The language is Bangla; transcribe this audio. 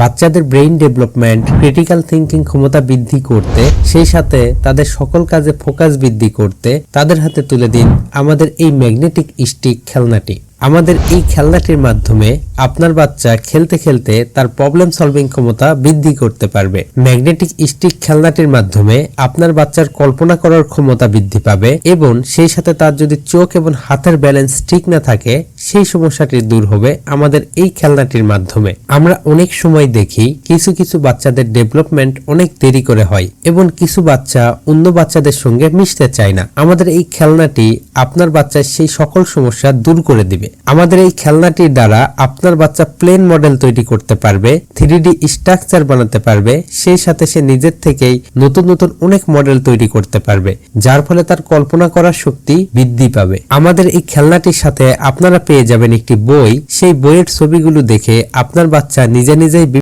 বাচ্চাদের ব্রেইন ডেভেলপমেন্ট ক্রিটিক্যাল থিঙ্কিং ক্ষমতা বৃদ্ধি করতে, সেই সাথে তাদের সকল কাজে ফোকাস বৃদ্ধি করতে, তাদের হাতে তুলে দিন আমাদের এই ম্যাগনেটিক স্টিক খেলনাটি। আমাদের এই খেলনাটির মাধ্যমে আপনার বাচ্চা খেলতে খেলতে তার প্রবলেম সলভিং ক্ষমতা বৃদ্ধি করতে পারবে। ম্যাগনেটিক স্টিক খেলনাটির মাধ্যমে আপনার বাচ্চার কল্পনা করার ক্ষমতা বৃদ্ধি পাবে এবং সেই সাথে তার যদি চোখ এবং হাতের ব্যালেন্স ঠিক না থাকে, সেই সমস্যাটি দূর হবে আমাদের এই খেলনাটির মাধ্যমে। আমরা অনেক সময় দেখি কিছু কিছু বাচ্চাদের ডেভেলপমেন্ট অনেক দেরি করে হয় এবং কিছু বাচ্চা অন্য বাচ্চাদের সঙ্গে মিশতে চায় না। আমাদের এই খেলনাটি আপনার বাচ্চার সেই সকল সমস্যা দূর করে দিবে। আমাদের এই খেলনাটির দ্বারা আপনার বাচ্চা প্লেন মডেল তৈরি করতে পারবে থ্রি স্ট্রাকচার বানাতে পারবে, সেই সাথে সে নিজের থেকেই নতুন নতুন অনেক মডেল তৈরি করতে পারবে, যার ফলে তার কল্পনা করার শক্তি বৃদ্ধি পাবে। আমাদের এই খেলনাটির সাথে আপনারা পেয়ে যাবেন একটি বই, সেই বইয়ের ছবিগুলো দেখে আপনার বাচ্চা নিজে নিজেই